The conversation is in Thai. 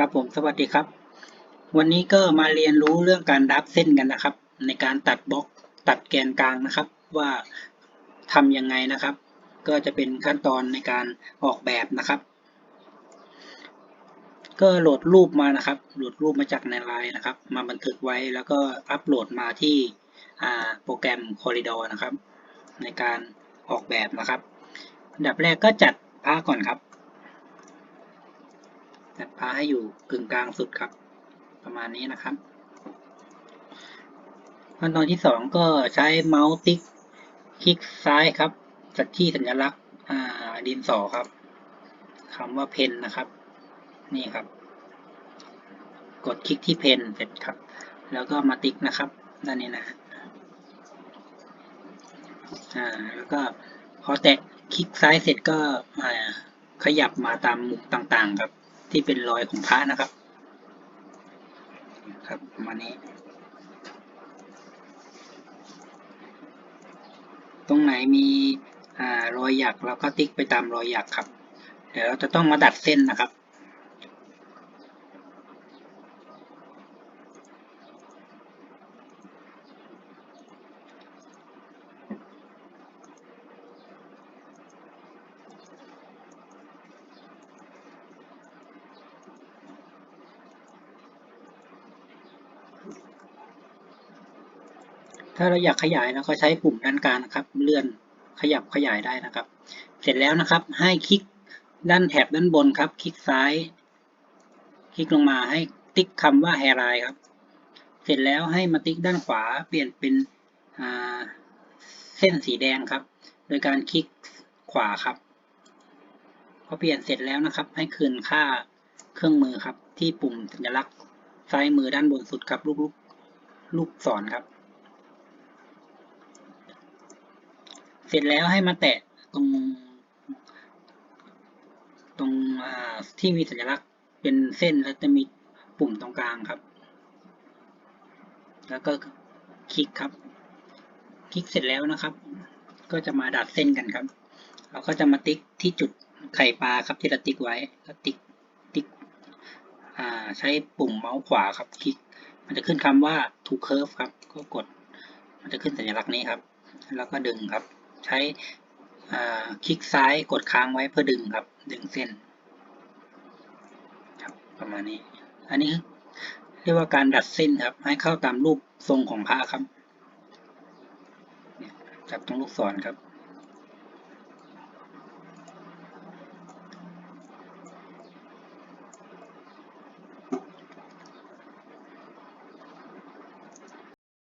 ครับผมสวัสดีครับ วันนี้ก็มาเรียนรู้เรื่องการดับเส้นกันนะครับ ในการตัดบล็อกตัดแกนกลางนะครับ ว่าทำยังไงนะครับ ก็จะเป็นขั้นตอนในการออกแบบนะครับ ก็โหลดรูปมานะครับ โหลดรูปมาจากในไลน์นะครับ มาบันทึกไว้แล้วก็อัปโหลดมาที่โปรแกรม Corridor นะครับ ในการออกแบบนะครับ อันดับแรกก็จัดผ้าก่อนครับ จัดผ้าให้อยู่กึ่งกลางสุดครับ ประมาณนี้นะครับ ขั้นตอนที่สองก็ใช้เมาส์ติ๊กคลิกซ้ายครับจัดที่สัญลักษณ์ดินสอครับคำว่าเพนนะครับ นี่ครับ กดคลิกที่เพนเสร็จครับ แล้วก็มาติ๊กนะครับด้านนี้นะอ่าแล้วก็พอแตะคลิกซ้ายเสร็จก็ขยับมาตามมุมต่างๆครับ ที่เป็นรอยของพระนะครับ ครับประมาณนี้ ตรงไหนมีอ่ารอยหยักเราก็ติ๊กไปตามรอยหยักครับเดี๋ยวเราจะต้องมาดัดเส้นนะครับ ถ้าเราอยากขยายเราก็ใช้ปุ่มด้านกลางนะครับ เลื่อนขยับขยายได้นะครับ เสร็จแล้วนะครับ ให้คลิกด้านแถบด้านบนครับ คลิกซ้าย คลิกลงมาให้ติ๊กคำว่า hairline ครับ เสร็จแล้วให้มาติ๊กด้านขวาเปลี่ยนเป็นเส้นสีแดงครับ โดยการคลิกขวาครับพอเปลี่ยนเสร็จแล้วนะครับ ให้คืนค่าเครื่องมือครับ ที่ปุ่มสัญลักษณ์ซ้ายมือด้านบนสุดครับลูกลูกลูกศรครับ เสร็จแล้วให้มาแตะตรง ตรงที่มีสัญลักษณ์เป็นเส้นแล้วจะมีปุ่มตรงกลางครับ แล้วก็คลิกครับ คลิกเสร็จแล้วนะครับ ก็จะมาดัดเส้นกันครับ เราก็จะมาติ๊กที่จุดไข่ปลาครับที่เราติ๊กไว้แล้วติ๊กติ๊กใช้ปุ่มเมาส์ขวาครับ คลิก มันจะขึ้นคำว่า to curve ครับ ก็กด มันจะขึ้นสัญลักษณ์นี้ครับ แล้วก็ดึงครับ ใช้คลิกซ้ายกดค้างไว้เพื่อดึงครับ ดึงเส้นครับประมาณนี้ อันนี้เรียกว่าการดัดเส้นครับ ให้เข้าตามรูปทรงของพระครับจับตรงลูกศรครับ